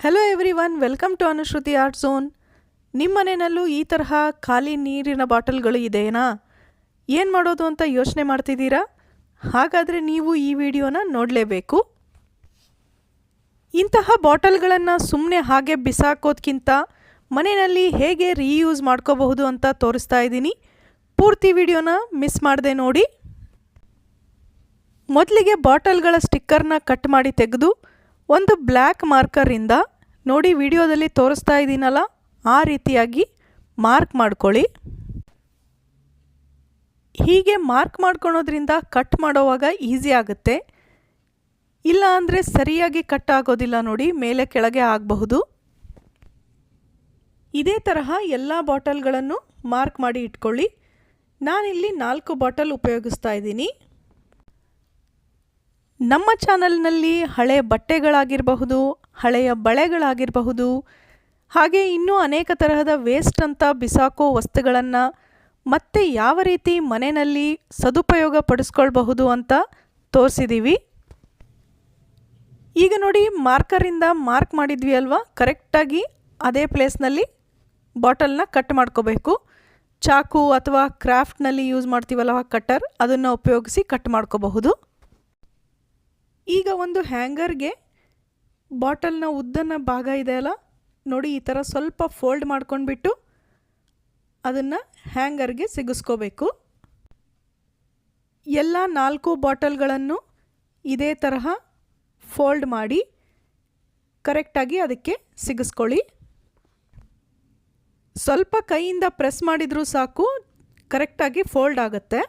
Hello everyone welcome to Anushruti art zone ನಿಮ್ಮ ಮನೆಯಲ್ಲೂ ಈ ತರಹ ಖಾಲಿ ನೀರಿನ ಬಾಟಲ್ಗಳು ಇದೆಯೇನಾ? ಏನು ಮಾಡೋದು ಅಂತ ಯೋಚನೆ ಮಾಡ್ತಿದ್ದೀರಾ? ಹಾಗಾದರೆ ನೀವು ಈ ವಿಡಿಯೋನ ನೋಡಲೇಬೇಕು. ಇಂತಹ ಬಾಟಲ್ಗಳನ್ನು ಸುಮ್ಮನೆ ಹಾಗೆ ಬಿಸಾಕೋದ್ಕಿಂತ ಮನೆಯಲ್ಲಿ ಹೇಗೆ ರೀಯೂಸ್ ಮಾಡ್ಕೋಬಹುದು ಅಂತ ತೋರಿಸ್ತಾ ಇದ್ದೀನಿ. ಪೂರ್ತಿ ವಿಡಿಯೋನ ಮಿಸ್ ಮಾಡದೆ ನೋಡಿ. ಮೊದಲಿಗೆ ಬಾಟಲ್ಗಳ ಸ್ಟಿಕ್ಕರ್ನ ಕಟ್ ಮಾಡಿ ತೆಗೆದು ಒಂದು ಬ್ಲ್ಯಾಕ್ ಮಾರ್ಕರಿಂದ ನೋಡಿ ವಿಡಿಯೋದಲ್ಲಿ ತೋರಿಸ್ತಾ ಇದ್ದೀನಲ್ಲ, ಆ ರೀತಿಯಾಗಿ ಮಾರ್ಕ್ ಮಾಡ್ಕೊಳ್ಳಿ. ಹೀಗೆ ಮಾರ್ಕ್ ಮಾಡ್ಕೊಳೋದ್ರಿಂದ ಕಟ್ ಮಾಡೋವಾಗ ಈಸಿ ಆಗುತ್ತೆ. ಇಲ್ಲ ಅಂದರೆ ಸರಿಯಾಗಿ ಕಟ್ ಆಗೋದಿಲ್ಲ ನೋಡಿ, ಮೇಲೆ ಕೆಳಗೆ ಆಗಬಹುದು. ಇದೇ ತರಹ ಎಲ್ಲ ಬಾಟಲ್ಗಳನ್ನು ಮಾರ್ಕ್ ಮಾಡಿ ಇಟ್ಕೊಳ್ಳಿ. ನಾನಿಲ್ಲಿ ನಾಲ್ಕು ಬಾಟಲ್ ಉಪಯೋಗಿಸ್ತಾ ಇದ್ದೀನಿ. ನಮ್ಮ ಚಾನಲ್ನಲ್ಲಿ ಹಳೆ ಬಟ್ಟೆಗಳಾಗಿರಬಹುದು, ಹಳೆಯ ಬಳೆಗಳಾಗಿರಬಹುದು, ಹಾಗೆ ಇನ್ನೂ ಅನೇಕ ತರಹದ ವೇಸ್ಟ್ ಅಂತ ಬಿಸಾಕೋ ವಸ್ತುಗಳನ್ನು ಮತ್ತೆ ಯಾವ ರೀತಿ ಮನೆಯಲ್ಲಿ ಸದುಪಯೋಗ ಪಡಿಸ್ಕೊಳ್ಬಹುದು ಅಂತ ತೋರಿಸಿದ್ದೀವಿ ಈಗ ನೋಡಿ ಮಾರ್ಕರಿಂದ ಮಾರ್ಕ್ ಮಾಡಿದ್ವಿ ಅಲ್ವಾ? ಕರೆಕ್ಟಾಗಿ ಅದೇ ಪ್ಲೇಸ್ನಲ್ಲಿ ಬಾಟಲ್ನ ಕಟ್ ಮಾಡ್ಕೋಬೇಕು. ಚಾಕು ಅಥವಾ ಕ್ರಾಫ್ಟ್ನಲ್ಲಿ ಯೂಸ್ ಮಾಡ್ತೀವಲ್ವ ಕಟ್ಟರ್? ಅದನ್ನು ಉಪಯೋಗಿಸಿ ಕಟ್ ಮಾಡ್ಕೋಬಹುದು. ಈಗ ಒಂದು ಹ್ಯಾಂಗರ್ಗೆ ಬಾಟಲ್ನ ಉದ್ದನ ಭಾಗ ಇದೆ ಅಲ್ಲ? ನೋಡಿ, ಈ ಥರ ಸ್ವಲ್ಪ ಫೋಲ್ಡ್ ಮಾಡ್ಕೊಂಡ್ಬಿಟ್ಟು ಅದನ್ನು ಹ್ಯಾಂಗರ್ಗೆ ಸಿಗಿಸ್ಕೋಬೇಕು. ಎಲ್ಲ ನಾಲ್ಕು ಬಾಟಲ್ಗಳನ್ನು ಇದೇ ತರಹ ಫೋಲ್ಡ್ ಮಾಡಿ ಕರೆಕ್ಟಾಗಿ ಅದಕ್ಕೆ ಸಿಗಿಸ್ಕೊಳ್ಳಿ. ಸ್ವಲ್ಪ ಕೈಯಿಂದ ಪ್ರೆಸ್ ಮಾಡಿದರೂ ಸಾಕು, ಕರೆಕ್ಟಾಗಿ ಫೋಲ್ಡ್ ಆಗುತ್ತೆ.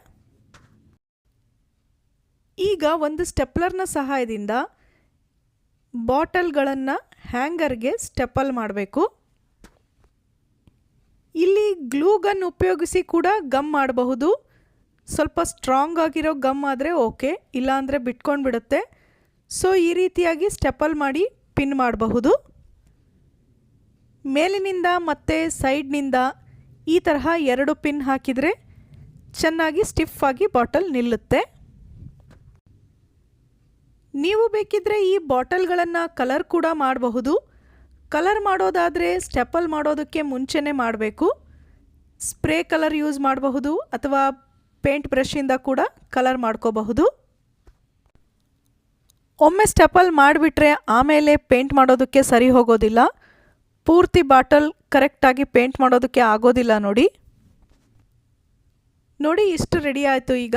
ಈಗ ಒಂದು ಸ್ಟೆಪ್ಲರ್ನ ಸಹಾಯದಿಂದ ಬಾಟಲ್ಗಳನ್ನು ಹ್ಯಾಂಗರ್ಗೆ ಸ್ಟೆಪಲ್ ಮಾಡಬೇಕು. ಇಲ್ಲಿ ಗ್ಲೂ ಗನ್ ಉಪಯೋಗಿಸಿ ಕೂಡ ಗಮ್ ಮಾಡಬಹುದು. ಸ್ವಲ್ಪ ಸ್ಟ್ರಾಂಗ್ ಆಗಿರೋ ಗಮ್ ಆದರೆ ಓಕೆ, ಇಲ್ಲಾಂದರೆ ಬಿಟ್ಕೊಂಡು ಬಿಡುತ್ತೆ ಸೊ, ಈ ರೀತಿಯಾಗಿ ಸ್ಟೆಪಲ್ ಮಾಡಿ ಪಿನ್ ಮಾಡಬಹುದು. ಮೇಲಿನಿಂದ ಮತ್ತು ಸೈಡ್ನಿಂದ ಈ ತರಹ ಎರಡು ಪಿನ್ ಹಾಕಿದರೆ ಚೆನ್ನಾಗಿ ಸ್ಟಿಫ್ ಆಗಿ ಬಾಟಲ್ ನಿಲ್ಲುತ್ತೆ. ನೀವು ಬೇಕಿದ್ದರೆ ಈ ಬಾಟಲ್ಗಳನ್ನು ಕಲರ್ ಕೂಡ ಮಾಡಬಹುದು. ಕಲರ್ ಮಾಡೋದಾದರೆ ಸ್ಟೆಪಲ್ ಮಾಡೋದಕ್ಕೆ ಮುಂಚೆನೇ ಮಾಡಬೇಕು. ಸ್ಪ್ರೇ ಕಲರ್ ಯೂಸ್ ಮಾಡಬಹುದು ಅಥವಾ ಪೇಂಟ್ ಬ್ರಷಿಂದ ಕೂಡ ಕಲರ್ ಮಾಡ್ಕೋಬಹುದು. ಒಮ್ಮೆ ಸ್ಟೆಪಲ್ ಮಾಡಿಬಿಟ್ರೆ ಆಮೇಲೆ ಪೇಂಟ್ ಮಾಡೋದಕ್ಕೆ ಸರಿ ಹೋಗೋದಿಲ್ಲ. ಪೂರ್ತಿ ಬಾಟಲ್ ಕರೆಕ್ಟಾಗಿ ಪೇಂಟ್ ಮಾಡೋದಕ್ಕೆ ಆಗೋದಿಲ್ಲ ನೋಡಿ. ನೋಡಿ ಇಷ್ಟು ರೆಡಿ ಆಯಿತು ಈಗ.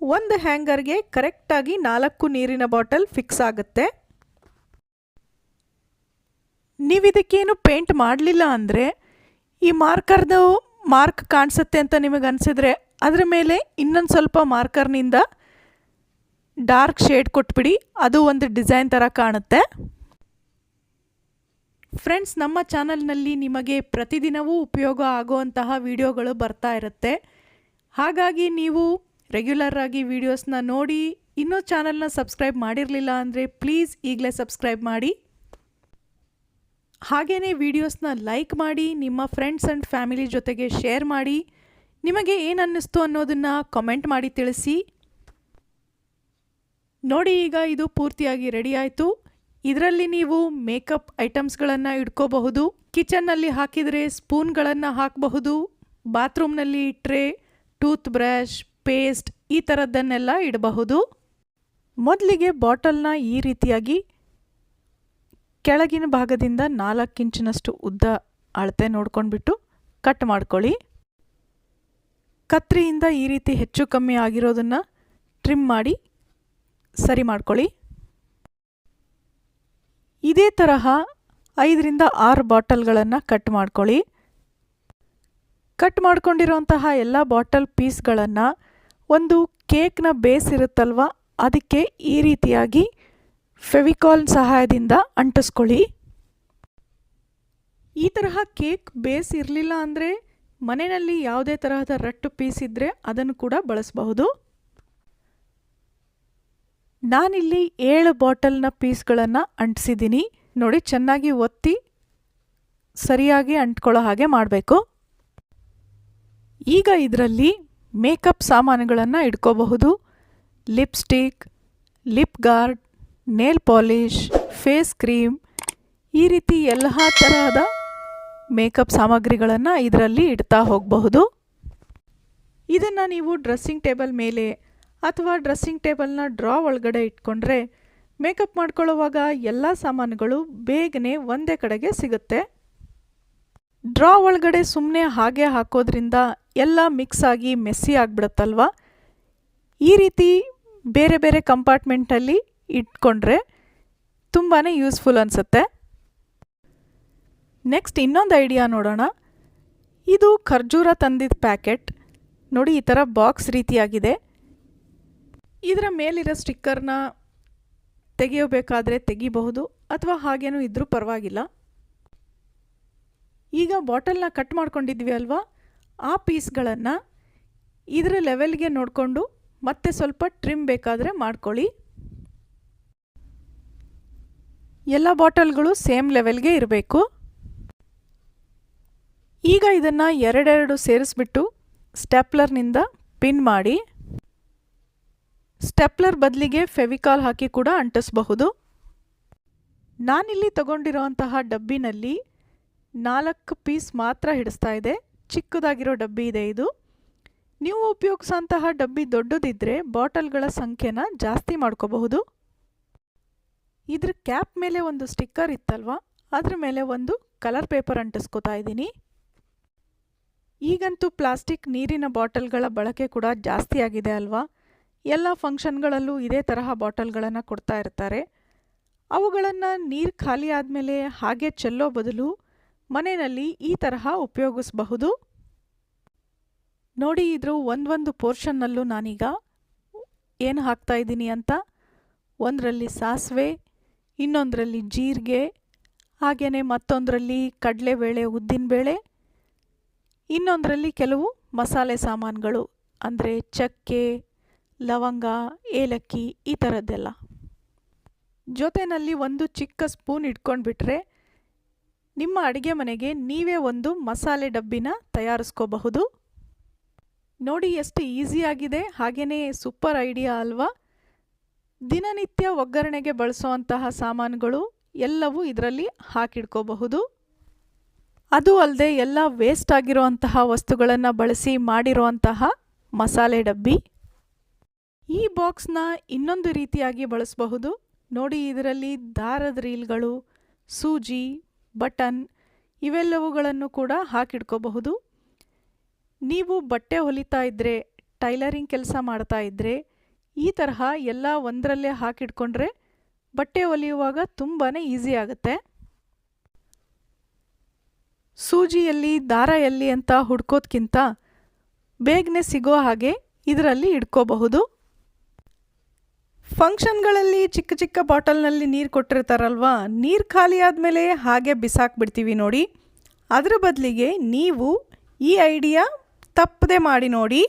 ಒಂದು ಹ್ಯಾಂಗರ್ಗೆ ಕರೆಕ್ಟಾಗಿ ನಾಲ್ಕು ನೀರಿನ ಬಾಟಲ್ ಫಿಕ್ಸ್ ಆಗುತ್ತೆ. ನೀವಿದಕ್ಕೇನು ಪೇಂಟ್ ಮಾಡಲಿಲ್ಲ ಅಂದರೆ ಈ ಮಾರ್ಕರ್ದು ಮಾರ್ಕ್ ಕಾಣಿಸುತ್ತೆ ಅಂತ ನಿಮಗೆ ಅನಿಸಿದ್ರೆ ಅದರ ಮೇಲೆ ಇನ್ನೊಂದು ಸ್ವಲ್ಪ ಮಾರ್ಕರ್ನಿಂದ ಡಾರ್ಕ್ ಶೇಡ್ ಕೊಟ್ಬಿಡಿ, ಅದು ಒಂದು ಡಿಸೈನ್ ಥರ ಕಾಣುತ್ತೆ. ಫ್ರೆಂಡ್ಸ್, ನಮ್ಮ ಚಾನಲ್ನಲ್ಲಿ ನಿಮಗೆ ಪ್ರತಿದಿನವೂ ಉಪಯೋಗ ಆಗುವಂತಹ ವಿಡಿಯೋಗಳು ಬರ್ತಾ ಇರುತ್ತೆ. ಹಾಗಾಗಿ ನೀವು ರೆಗ್ಯುಲರ್ ಆಗಿ ವೀಡಿಯೋಸ್ನ ನೋಡಿ, ಇನ್ನೂ ಚಾನಲ್ನ ಸಬ್ಸ್ಕ್ರೈಬ್ ಮಾಡಿರಲಿಲ್ಲ ಅಂದರೆ ಪ್ಲೀಸ್ ಈಗಲೇ ಸಬ್ಸ್ಕ್ರೈಬ್ ಮಾಡಿ. ಹಾಗೆಯೇ ವೀಡಿಯೋಸ್ನ ಲೈಕ್ ಮಾಡಿ, ನಿಮ್ಮ ಫ್ರೆಂಡ್ಸ್ ಆ್ಯಂಡ್ ಫ್ಯಾಮಿಲಿ ಜೊತೆಗೆ ಶೇರ್ ಮಾಡಿ. ನಿಮಗೆ ಏನು ಅನ್ನಿಸ್ತು ಅನ್ನೋದನ್ನು ಕಮೆಂಟ್ ಮಾಡಿ ತಿಳಿಸಿ. ನೋಡಿ ಈಗ ಇದು ಪೂರ್ತಿಯಾಗಿ ರೆಡಿ ಆಯಿತು. ಇದರಲ್ಲಿ ನೀವು ಮೇಕಪ್ ಐಟಮ್ಸ್ಗಳನ್ನು ಇಟ್ಕೋಬಹುದು. ಕಿಚನ್ನಲ್ಲಿ ಹಾಕಿದರೆ ಸ್ಪೂನ್ಗಳನ್ನು ಹಾಕಬಹುದು. ಬಾತ್ರೂಮ್ನಲ್ಲಿ ಟ್ರೇ ಟೂತ್ ಬ್ರಷ್ ಪೇಸ್ಟ್ ಈ ಥರದ್ದನ್ನೆಲ್ಲ ಇಡಬಹುದು. ಮೊದಲಿಗೆ ಬಾಟಲ್ನ ಈ ರೀತಿಯಾಗಿ ಕೆಳಗಿನ ಭಾಗದಿಂದ ನಾಲ್ಕು ಇಂಚಿನಷ್ಟು ಉದ್ದ ಅಳತೆ ನೋಡ್ಕೊಂಡ್ಬಿಟ್ಟು ಕಟ್ ಮಾಡ್ಕೊಳ್ಳಿ. ಕತ್ರಿಯಿಂದ ಈ ರೀತಿ ಹೆಚ್ಚು ಕಮ್ಮಿ ಆಗಿರೋದನ್ನು ಟ್ರಿಮ್ ಮಾಡಿ ಸರಿ ಮಾಡ್ಕೊಳ್ಳಿ. ಇದೇ ತರಹ ಐದರಿಂದ ಆರು ಬಾಟಲ್ಗಳನ್ನು ಕಟ್ ಮಾಡ್ಕೊಳ್ಳಿ. ಕಟ್ ಮಾಡ್ಕೊಂಡಿರೋಂತಹ ಎಲ್ಲ ಬಾಟಲ್ ಪೀಸ್ಗಳನ್ನು ಒಂದು ಕೇಕ್ನ ಬೇಸ್ ಇರುತ್ತಲ್ವ? ಅದಕ್ಕೆ ಈ ರೀತಿಯಾಗಿ ಫೆವಿಕಾಲ್ ಸಹಾಯದಿಂದ ಅಂಟಿಸ್ಕೊಳ್ಳಿ. ಈ ತರಹ ಕೇಕ್ ಬೇಸ್ ಇರಲಿಲ್ಲ ಅಂದರೆ ಮನೆಯಲ್ಲಿ ಯಾವುದೇ ತರಹದ ರಟ್ಟು ಪೀಸ್ ಇದ್ದರೆ ಅದನ್ನು ಕೂಡ ಬಳಸಬಹುದು. ನಾನಿಲ್ಲಿ ಏಳು ಬಾಟಲ್ನ ಪೀಸ್ಗಳನ್ನು ಅಂಟಿಸಿದ್ದೀನಿ. ನೋಡಿ, ಚೆನ್ನಾಗಿ ಒತ್ತಿ ಸರಿಯಾಗಿ ಅಂಟ್ಕೊಳ್ಳೋ ಹಾಗೆ ಮಾಡಬೇಕು. ಈಗ ಇದರಲ್ಲಿ ಮೇಕಪ್ ಸಾಮಾನುಗಳನ್ನು ಇಟ್ಕೋಬಹುದು. Lipstick, lip guard, nail polish face cream, ಈ ರೀತಿ ಎಲ್ಲ ತರಹದ ಮೇಕಪ್ ಸಾಮಗ್ರಿಗಳನ್ನು ಇದರಲ್ಲಿ ಇಡ್ತಾ ಹೋಗಬಹುದು. ಇದನ್ನು ನೀವು ಡ್ರೆಸ್ಸಿಂಗ್ ಟೇಬಲ್ ಮೇಲೆ ಅಥವಾ ಡ್ರೆಸ್ಸಿಂಗ್ ಟೇಬಲ್ನ ಡ್ರಾ ಒಳಗಡೆ ಇಟ್ಕೊಂಡ್ರೆ ಮೇಕಪ್ ಮಾಡ್ಕೊಳ್ಳೋವಾಗ ಎಲ್ಲ ಸಾಮಾನುಗಳು ಬೇಗನೆ ಒಂದೇ ಕಡೆಗೆ ಸಿಗುತ್ತೆ. ಡ್ರಾ ಒಳಗಡೆ ಸುಮ್ಮನೆ ಹಾಗೆ ಹಾಕೋದ್ರಿಂದ ಎಲ್ಲ ಮಿಕ್ಸ್ ಆಗಿ ಮೆಸ್ಸಿ ಆಗಿಬಿಡುತ್ತಲ್ವ? ಈ ರೀತಿ ಬೇರೆ ಬೇರೆ ಕಂಪಾರ್ಟ್ಮೆಂಟಲ್ಲಿ ಇಟ್ಕೊಂಡ್ರೆ ತುಂಬಾ ಯೂಸ್ಫುಲ್ ಅನಿಸುತ್ತೆ. ನೆಕ್ಸ್ಟ್ ಇನ್ನೊಂದು ಐಡಿಯಾ ನೋಡೋಣ. ಇದು ಖರ್ಜೂರ ತಂದಿದ್ದ ಪ್ಯಾಕೆಟ್ ನೋಡಿ, ಈ ಥರ ಬಾಕ್ಸ್ ರೀತಿಯಾಗಿದೆ. ಇದರ ಮೇಲಿರೋ ಸ್ಟಿಕ್ಕರ್ನ ತೆಗೆಯಬೇಕಾದ್ರೆ ತೆಗಿಬಹುದು ಅಥವಾ ಹಾಗೇನೂ ಇದ್ದರೂ ಪರವಾಗಿಲ್ಲ. ಈಗ ಬಾಟಲ್ನ ಕಟ್ ಮಾಡ್ಕೊಂಡಿದ್ವಿ ಅಲ್ವಾ? ಆ ಪೀಸ್ಗಳನ್ನು ಇದರ ಲೆವೆಲ್ಗೆ ನೋಡಿಕೊಂಡು ಮತ್ತೆ ಸ್ವಲ್ಪ ಟ್ರಿಮ್ ಬೇಕಾದರೆ ಮಾಡ್ಕೊಳ್ಳಿ. ಎಲ್ಲ ಬಾಟಲ್ಗಳು ಸೇಮ್ ಲೆವೆಲ್ಗೆ ಇರಬೇಕು. ಈಗ ಇದನ್ನು ಎರಡೆರಡು ಸೇರಿಸ್ಬಿಟ್ಟು ಸ್ಟೆಪ್ಲರ್ನಿಂದ ಪಿನ್ ಮಾಡಿ. ಸ್ಟೆಪ್ಲರ್ ಬದಲಿಗೆ ಫೆವಿಕಾಲ್ ಹಾಕಿ ಕೂಡ ಅಂಟಿಸಬಹುದು. ನಾನಿಲ್ಲಿ ತಗೊಂಡಿರೋಂತಹ ಡಬ್ಬಿನಲ್ಲಿ ನಾಲ್ಕು ಪೀಸ್ ಮಾತ್ರ ಹಿಡಿಸ್ತಾ ಇದೆ. ಚಿಕ್ಕದಾಗಿರೋ ಡಬ್ಬಿ ಇದೆ ಇದು. ನೀವು ಉಪಯೋಗಿಸೋಂತಹ ಡಬ್ಬಿ ದೊಡ್ಡದಿದ್ದರೆ ಬಾಟಲ್ಗಳ ಸಂಖ್ಯೆನ ಜಾಸ್ತಿ ಮಾಡ್ಕೋಬಹುದು. ಇದ್ರ ಕ್ಯಾಪ್ ಮೇಲೆ ಒಂದು ಸ್ಟಿಕ್ಕರ್ ಇತ್ತಲ್ವ? ಅದ್ರ ಮೇಲೆ ಒಂದು ಕಲರ್ ಪೇಪರ್ ಅಂಟಿಸ್ಕೋತಾ ಇದ್ದೀನಿ. ಈಗಂತೂ ಪ್ಲಾಸ್ಟಿಕ್ ನೀರಿನ ಬಾಟಲ್ಗಳ ಬಳಕೆ ಕೂಡ ಜಾಸ್ತಿ ಆಗಿದೆ ಅಲ್ವಾ? ಎಲ್ಲ ಫಂಕ್ಷನ್ಗಳಲ್ಲೂ ಇದೇ ತರಹ ಬಾಟಲ್ಗಳನ್ನು ಕೊಡ್ತಾ ಇರ್ತಾರೆ. ಅವುಗಳನ್ನು ನೀರು ಖಾಲಿ ಆದಮೇಲೆ ಹಾಗೆ ಚೆಲ್ಲೋ ಬದಲು ಮನೆಯಲ್ಲಿ ಈ ತರಹ ಉಪಯೋಗಿಸಬಹುದು? ನೋಡಿ, ಇದ್ರ ಒಂದೊಂದು ಪೋರ್ಷನ್ನಲ್ಲೂ ನಾನೀಗ ಏನು ಹಾಕ್ತಾ ಇದ್ದೀನಿ ಅಂತ. ಒಂದರಲ್ಲಿ ಸಾಸಿವೆ, ಇನ್ನೊಂದರಲ್ಲಿ ಜೀರಿಗೆ ಹಾಗೆಯೇ ಮತ್ತೊಂದರಲ್ಲಿ ಕಡಲೆಬೇಳೆ, ಉದ್ದಿನಬೇಳೆ, ಇನ್ನೊಂದರಲ್ಲಿ ಕೆಲವು ಮಸಾಲೆ ಸಾಮಾನುಗಳು, ಅಂದರೆ ಚಕ್ಕೆ, ಲವಂಗ, ಏಲಕ್ಕಿ ಈ ಥರದ್ದೆಲ್ಲ ಜೊತೆಯಲ್ಲಿ ಒಂದು ಚಿಕ್ಕ ಸ್ಪೂನ್ ಇಟ್ಕೊಂಡ್ಬಿಟ್ರೆ ನಿಮ್ಮ ಅಡುಗೆ ಮನೆಗೆ ನೀವೇ ಒಂದು ಮಸಾಲೆ ಡಬ್ಬಿನ ತಯಾರಿಸ್ಕೋಬಹುದು. ನೋಡಿ ಎಷ್ಟು ಈಸಿಯಾಗಿದೆ ಹಾಗೆಯೇ ಸೂಪರ್ ಐಡಿಯಾ ಅಲ್ವಾ? ದಿನನಿತ್ಯ ಒಗ್ಗರಣೆಗೆ ಬಳಸುವಂತಹ ಸಾಮಾನುಗಳು ಎಲ್ಲವೂ ಇದರಲ್ಲಿ ಹಾಕಿಡ್ಕೋಬಹುದು. ಅದು ಅಲ್ಲದೆ ಎಲ್ಲ ವೇಸ್ಟ್ ಆಗಿರುವಂತಹ ವಸ್ತುಗಳನ್ನು ಬಳಸಿ ಮಾಡಿರುವಂತಹ ಮಸಾಲೆ ಡಬ್ಬಿ. ಈ ಬಾಕ್ಸ್ನ ಇನ್ನೊಂದು ರೀತಿಯಾಗಿ ಬಳಸಬಹುದು. ನೋಡಿ ಇದರಲ್ಲಿ ದಾರದ ರೀಲ್ಗಳು, ಸೂಜಿ ಬಟನ್ ಇವೆಲ್ಲವುಗಳನ್ನು ಕೂಡ ಹಾಕಿಡ್ಕೋಬಹುದು. ನೀವು ಬಟ್ಟೆ ಹೊಲಿತಾ ಇದ್ದರೆ ಟೈಲರಿಂಗ್ ಕೆಲಸ ಮಾಡ್ತಾ ಇದ್ದರೆ ಈ ತರಹ ಎಲ್ಲ ಒಂದರಲ್ಲೇ ಹಾಕಿಡ್ಕೊಂಡ್ರೆ ಬಟ್ಟೆ ಹೊಲಿಯುವಾಗ ತುಂಬಾ ಈಸಿ ಆಗುತ್ತೆ. ಸೂಜಿಯಲ್ಲಿ ದಾರ ಎಲ್ಲಿ ಅಂತ ಹುಡ್ಕೋದ್ಕಿಂತ ಬೇಗನೆ ಸಿಗೋ ಹಾಗೆ ಇದರಲ್ಲಿ ಇಡ್ಕೋಬಹುದು. ಫಂಕ್ಷನ್ಗಳಲ್ಲಿ ಚಿಕ್ಕ ಚಿಕ್ಕ ಬಾಟಲ್ನಲ್ಲಿ ನೀರು ಕೊಟ್ಟಿರ್ತಾರಲ್ವ? ನೀರು ಖಾಲಿ ಆದಮೇಲೆ ಹಾಗೆ ಬಿಸಾಕ್ಬಿಡ್ತೀವಿ ನೋಡಿ. ಅದರ ಬದಲಿಗೆ ನೀವು ಈ ಐಡಿಯಾ ತಪ್ಪದೆ ಮಾಡಿ ನೋಡಿ.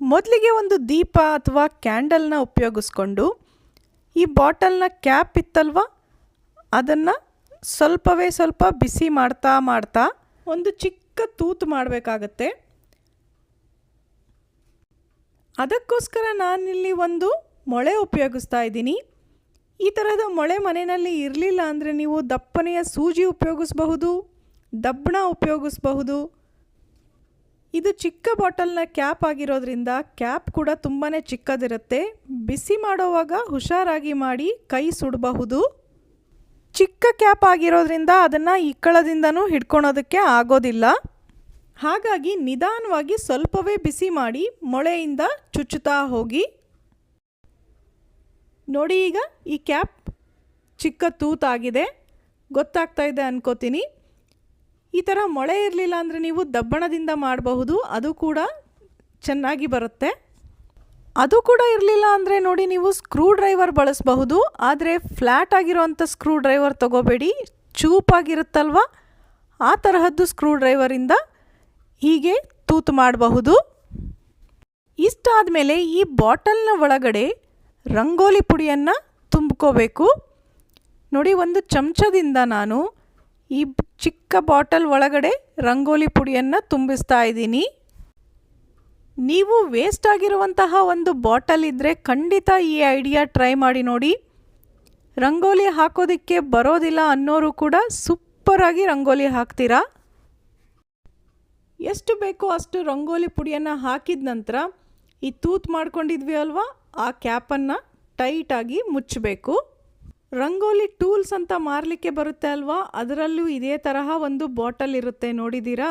ಮೊದಲಿಗೆ ಒಂದು ದೀಪ ಅಥವಾ ಕ್ಯಾಂಡಲ್ನ ಉಪಯೋಗಿಸ್ಕೊಂಡು ಈ ಬಾಟಲ್ನ ಕ್ಯಾಪ್ ಇತ್ತಲ್ವ? ಅದನ್ನು ಸ್ವಲ್ಪವೇ ಸ್ವಲ್ಪ ಬಿಸಿ ಮಾಡ್ತಾ ಮಾಡ್ತಾ ಒಂದು ಚಿಕ್ಕ ತೂತು ಮಾಡಬೇಕಾಗತ್ತೆ. ಅದಕ್ಕೋಸ್ಕರ ನಾನಿಲ್ಲಿ ಒಂದು ಮೊಳೆ ಉಪಯೋಗಿಸ್ತಾ ಇದ್ದೀನಿ. ಈ ಥರದ ಮೊಳೆ ಮನೆಯಲ್ಲಿ ಇರಲಿಲ್ಲ ಅಂದರೆ ನೀವು ದಪ್ಪನೆಯ ಸೂಜಿ ಉಪಯೋಗಿಸ್ಬಹುದು ದಬ್ಬಣ ಉಪಯೋಗಿಸ್ಬಹುದು. ಇದು ಚಿಕ್ಕ ಬಾಟಲ್ನ ಕ್ಯಾಪ್ ಆಗಿರೋದ್ರಿಂದ ಕ್ಯಾಪ್ ಕೂಡ ತುಂಬಾ ಚಿಕ್ಕದಿರುತ್ತೆ. ಬಿಸಿ ಮಾಡೋವಾಗ ಹುಷಾರಾಗಿ ಮಾಡಿ ಕೈ ಸುಡಬಹುದು. ಚಿಕ್ಕ ಕ್ಯಾಪ್ ಆಗಿರೋದ್ರಿಂದ ಅದನ್ನು ಇಕ್ಕಳದಿಂದನೂ ಹಿಡ್ಕೊಳೋದಕ್ಕೆ ಆಗೋದಿಲ್ಲ. ಹಾಗಾಗಿ ನಿಧಾನವಾಗಿ ಸ್ವಲ್ಪವೇ ಬಿಸಿ ಮಾಡಿ ಮೊಳೆಯಿಂದ ಚುಚ್ಚುತ್ತಾ ಹೋಗಿ. ನೋಡಿ ಈಗ ಈ ಕ್ಯಾಪ್ ಚಿಕ್ಕ ತೂತಾಗಿದೆ. ಗೊತ್ತಾಗ್ತಾ ಇದೆ ಅನ್ಕೋತೀನಿ. ಈ ಥರ ಮೊಳೆ ಇರಲಿಲ್ಲ ಅಂದರೆ ನೀವು ದಬ್ಬಣದಿಂದ ಮಾಡಬಹುದು. ಅದು ಕೂಡ ಚೆನ್ನಾಗಿ ಬರುತ್ತೆ. ಅದು ಕೂಡ ಇರಲಿಲ್ಲ ಅಂದರೆ ನೋಡಿ ನೀವು ಸ್ಕ್ರೂ ಡ್ರೈವರ್ ಬಳಸಬಹುದು. ಆದರೆ ಫ್ಲ್ಯಾಟ್ ಆಗಿರೋವಂಥ ಸ್ಕ್ರೂ ಡ್ರೈವರ್ ತೊಗೋಬೇಡಿ. ಚೂಪಾಗಿರುತ್ತಲ್ವ? ಆ ತರಹದ್ದು ಸ್ಕ್ರೂ ಡ್ರೈವರಿಂದ ಹೀಗೆ ತೂತು ಮಾಡಬಹುದು. ಇಷ್ಟಾದ ಮೇಲೆ ಈ ಬಾಟಲ್ನ ಒಳಗಡೆ ರಂಗೋಲಿ ಪುಡಿಯನ್ನು ತುಂಬ್ಕೋಬೇಕು. ನೋಡಿ, ಒಂದು ಚಮಚದಿಂದ ನಾನು ಈ ಚಿಕ್ಕ ಬಾಟಲ್ ಒಳಗಡೆ ರಂಗೋಲಿ ಪುಡಿಯನ್ನು ತುಂಬಿಸ್ತಾ ಇದ್ದೀನಿ. ನೀವು ವೇಸ್ಟ್ ಆಗಿರುವಂತಹ ಒಂದು ಬಾಟಲ್ ಇದ್ದರೆ ಖಂಡಿತ ಈ ಐಡಿಯಾ ಟ್ರೈ ಮಾಡಿ ನೋಡಿ. ರಂಗೋಲಿ ಹಾಕೋದಕ್ಕೆ ಬರೋದಿಲ್ಲ ಅನ್ನೋರು ಕೂಡ ಸೂಪರಾಗಿ ರಂಗೋಲಿ ಹಾಕ್ತೀರಾ? ಎಷ್ಟು ಬೇಕೋ ಅಷ್ಟು ರಂಗೋಲಿ ಪುಡಿಯನ್ನು ಹಾಕಿದ ನಂತರ ಈ ತೂತ್ ಮಾಡ್ಕೊಂಡಿದ್ವಿ ಅಲ್ವಾ? ಆ ಕ್ಯಾಪನ್ನು ಟೈಟಾಗಿ ಮುಚ್ಚಬೇಕು. ರಂಗೋಲಿ ಟೂಲ್ಸ್ ಅಂತ ಮಾರಲಿಕ್ಕೆ ಬರುತ್ತೆ ಅಲ್ವಾ? ಅದರಲ್ಲೂ ಇದೇ ತರಹ ಒಂದು ಬಾಟಲ್ ಇರುತ್ತೆ ನೋಡಿದ್ದೀರಾ?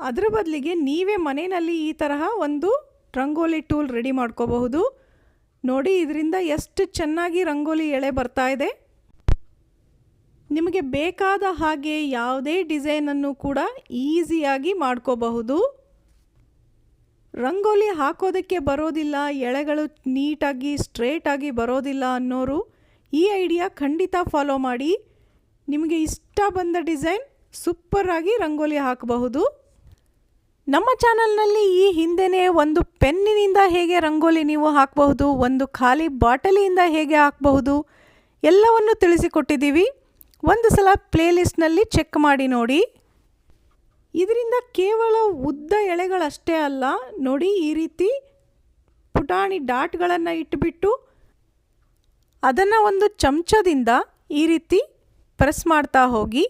ಅದರ ಬದಲಿಗೆ ನೀವೇ ಮನೆಯಲ್ಲಿ ಈ ತರಹ ಒಂದು ರಂಗೋಲಿ ಟೂಲ್ ರೆಡಿ ಮಾಡ್ಕೋಬಹುದು. ನೋಡಿ, ಇದರಿಂದ ಎಷ್ಟು ಚೆನ್ನಾಗಿ ರಂಗೋಲಿ ಎಳೆ ಬರ್ತಾ ಇದೆ. ನಿಮಗೆ ಬೇಕಾದ ಹಾಗೆ ಯಾವುದೇ ಡಿಸೈನನ್ನು ಕೂಡ ಈಸಿಯಾಗಿ ಮಾಡ್ಕೋಬಹುದು. ರಂಗೋಲಿ ಹಾಕೋದಕ್ಕೆ ಬರೋದಿಲ್ಲ, ಎಳೆಗಳು ನೀಟಾಗಿ ಸ್ಟ್ರೇಟಾಗಿ ಬರೋದಿಲ್ಲ ಅನ್ನೋರು ಈ ಐಡಿಯಾ ಖಂಡಿತ ಫಾಲೋ ಮಾಡಿ. ನಿಮಗೆ ಇಷ್ಟ ಬಂದ ಡಿಸೈನ್ ಸೂಪರಾಗಿ ರಂಗೋಲಿ ಹಾಕಬಹುದು. ನಮ್ಮ ಚಾನಲ್ನಲ್ಲಿ ಈ ಹಿಂದೆಯೇ ಒಂದು ಪೆನ್ನಿನಿಂದ ಹೇಗೆ ರಂಗೋಲಿ ನೀವು ಹಾಕಬಹುದು, ಒಂದು ಖಾಲಿ ಬಾಟಲಿಯಿಂದ ಹೇಗೆ ಹಾಕಬಹುದು, ಎಲ್ಲವನ್ನು ತಿಳಿಸಿಕೊಟ್ಟಿದ್ದೀವಿ. ಒಂದು ಸಲ ಪ್ಲೇಲಿಸ್ಟ್ನಲ್ಲಿ ಚೆಕ್ ಮಾಡಿ ನೋಡಿ. ಇದರಿಂದ ಕೇವಲ ಉದ್ದ ಎಳೆಗಳಷ್ಟೇ ಅಲ್ಲ, ನೋಡಿ ಈ ರೀತಿ ಪುಟಾಣಿ ಡಾಟ್ಗಳನ್ನು ಇಟ್ಟುಬಿಟ್ಟು ಅದನ್ನು ಒಂದು ಚಮಚದಿಂದ ಈ ರೀತಿ ಪ್ರೆಸ್ ಮಾಡ್ತಾ ಹೋಗಿ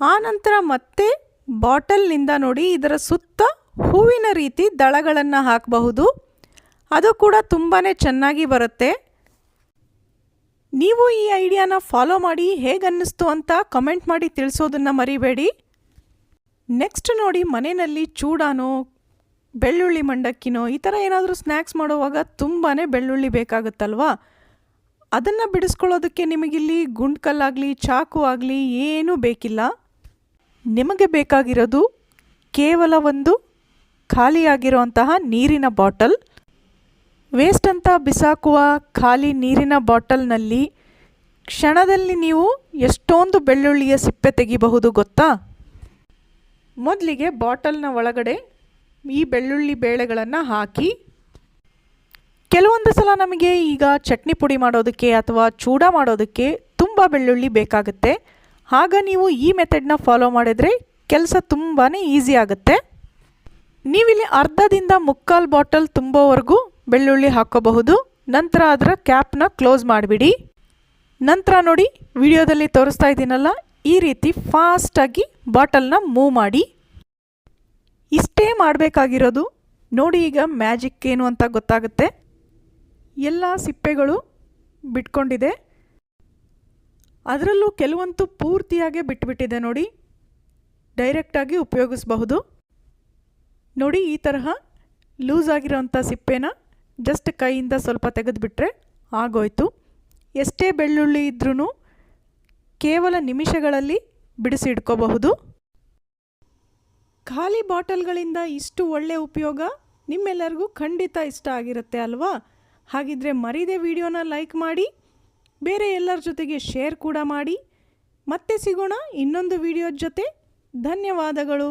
ಆನಂತರ ಮತ್ತೆ ಬಾಟಲ್ನಿಂದ ನೋಡಿ ಇದರ ಸುತ್ತ ಹೂವಿನ ರೀತಿ ದಳಗಳನ್ನು ಹಾಕಬಹುದು. ಅದು ಕೂಡ ತುಂಬಾ ಚೆನ್ನಾಗಿ ಬರುತ್ತೆ. ನೀವು ಈ ಐಡಿಯಾನ ಫಾಲೋ ಮಾಡಿ ಹೇಗೆ ಅನ್ನಿಸ್ತು ಅಂತ ಕಮೆಂಟ್ ಮಾಡಿ ತಿಳಿಸೋದನ್ನು ಮರಿಬೇಡಿ. ನೆಕ್ಸ್ಟ್ ನೋಡಿ ಮನೆಯಲ್ಲಿ ಚೂಡಾನೋ, ಬೆಳ್ಳುಳ್ಳಿ ಮಂಡಕ್ಕಿನೋ, ಈ ಥರ ಏನಾದರೂ ಸ್ನ್ಯಾಕ್ಸ್ ಮಾಡುವಾಗ ತುಂಬಾ ಬೆಳ್ಳುಳ್ಳಿ ಬೇಕಾಗುತ್ತಲ್ವಾ? ಅದನ್ನು ಬಿಡಿಸ್ಕೊಳ್ಳೋದಕ್ಕೆ ನಿಮಗಿಲ್ಲಿ ಗುಂಡ್ಕಲ್ಲಾಗಲಿ, ಚಾಕು ಆಗಲಿ ಏನೂ ಬೇಕಿಲ್ಲ. ನಿಮಗೆ ಬೇಕಾಗಿರೋದು ಕೇವಲ ಒಂದು ಖಾಲಿಯಾಗಿರುವಂತಹ ನೀರಿನ ಬಾಟಲ್. ವೇಸ್ಟ್ ಅಂತ ಬಿಸಾಕುವ ಖಾಲಿ ನೀರಿನ ಬಾಟಲ್ನಲ್ಲಿ ಕ್ಷಣದಲ್ಲಿ ನೀವು ಎಷ್ಟೊಂದು ಬೆಳ್ಳುಳ್ಳಿಯ ಸಿಪ್ಪೆ ತೆಗಿಬಹುದು ಗೊತ್ತಾ? ಮೊದಲಿಗೆ ಬಾಟಲ್ನ ಒಳಗಡೆ ಈ ಬೆಳ್ಳುಳ್ಳಿ ಬೇಳೆಗಳನ್ನು ಹಾಕಿ, ಕೆಲವೊಂದು ಸಲ ನಮಗೆ ಈಗ ಚಟ್ನಿ ಪುಡಿ ಮಾಡೋದಕ್ಕೆ ಅಥವಾ ಚೂಡ ಮಾಡೋದಕ್ಕೆ ತುಂಬ ಬೆಳ್ಳುಳ್ಳಿ ಬೇಕಾಗುತ್ತೆ. ಆಗ ನೀವು ಈ ಮೆಥಡ್ನ ಫಾಲೋ ಮಾಡಿದರೆ ಕೆಲಸ ತುಂಬಾ ಈಸಿ ಆಗುತ್ತೆ. ನೀವಿಲ್ಲಿ ಅರ್ಧದಿಂದ ಮುಕ್ಕಾಲು ಬಾಟಲ್ ತುಂಬೋವರೆಗೂ ಬೆಳ್ಳುಳ್ಳಿ ಹಾಕೋಬಹುದು. ನಂತರ ಅದರ ಕ್ಯಾಪ್ನ ಕ್ಲೋಸ್ ಮಾಡಿಬಿಡಿ. ನಂತರ ನೋಡಿ, ವಿಡಿಯೋದಲ್ಲಿ ತೋರಿಸ್ತಾ ಇದ್ದೀನಲ್ಲ, ಈ ರೀತಿ ಫಾಸ್ಟಾಗಿ ಬಾಟಲ್ನ ಮೂವ್ ಮಾಡಿ. ಇಷ್ಟೇ ಮಾಡಬೇಕಾಗಿರೋದು. ನೋಡಿ ಈಗ ಮ್ಯಾಜಿಕ್ ಏನು ಅಂತ ಗೊತ್ತಾಗುತ್ತೆ. ಎಲ್ಲ ಸಿಪ್ಪೆಗಳು ಬಿಟ್ಕೊಂಡಿದೆ. ಅದರಲ್ಲೂ ಕೆಲವಂತೂ ಪೂರ್ತಿಯಾಗಿ ಬಿಟ್ಬಿಟ್ಟಿದೆ ನೋಡಿ. ಡೈರೆಕ್ಟಾಗಿ ಉಪಯೋಗಿಸಬಹುದು. ನೋಡಿ, ಈ ತರಹ ಲೂಸ್ ಆಗಿರೋಂಥ ಸಿಪ್ಪೆನ ಜಸ್ಟ್ ಕೈಯಿಂದ ಸ್ವಲ್ಪ ತೆಗೆದುಬಿಟ್ರೆ ಆಗೋಯ್ತು. ಎಷ್ಟೇ ಬೆಳ್ಳುಳ್ಳಿ ಇದ್ರೂ ಕೇವಲ ನಿಮಿಷಗಳಲ್ಲಿ ಬಿಡಿಸಿ ಇಟ್ಕೋಬಹುದು. ಖಾಲಿ ಬಾಟಲ್ಗಳಿಂದ ಇಷ್ಟು ಒಳ್ಳೆಯ ಉಪಯೋಗ ನಿಮ್ಮೆಲ್ಲರಿಗೂ ಖಂಡಿತ ಇಷ್ಟ ಆಗಿರುತ್ತೆ ಅಲ್ವಾ? ಹಾಗಿದ್ರೆ ಮರೀದೆ ವಿಡಿಯೋನ ಲೈಕ್ ಮಾಡಿ, ಬೇರೆ ಎಲ್ಲರ ಜೊತೆಗೆ ಶೇರ್ ಕೂಡ ಮಾಡಿ. ಮತ್ತೆ ಸಿಗೋಣ ಇನ್ನೊಂದು ವಿಡಿಯೋ ಜೊತೆ. ಧನ್ಯವಾದಗಳು.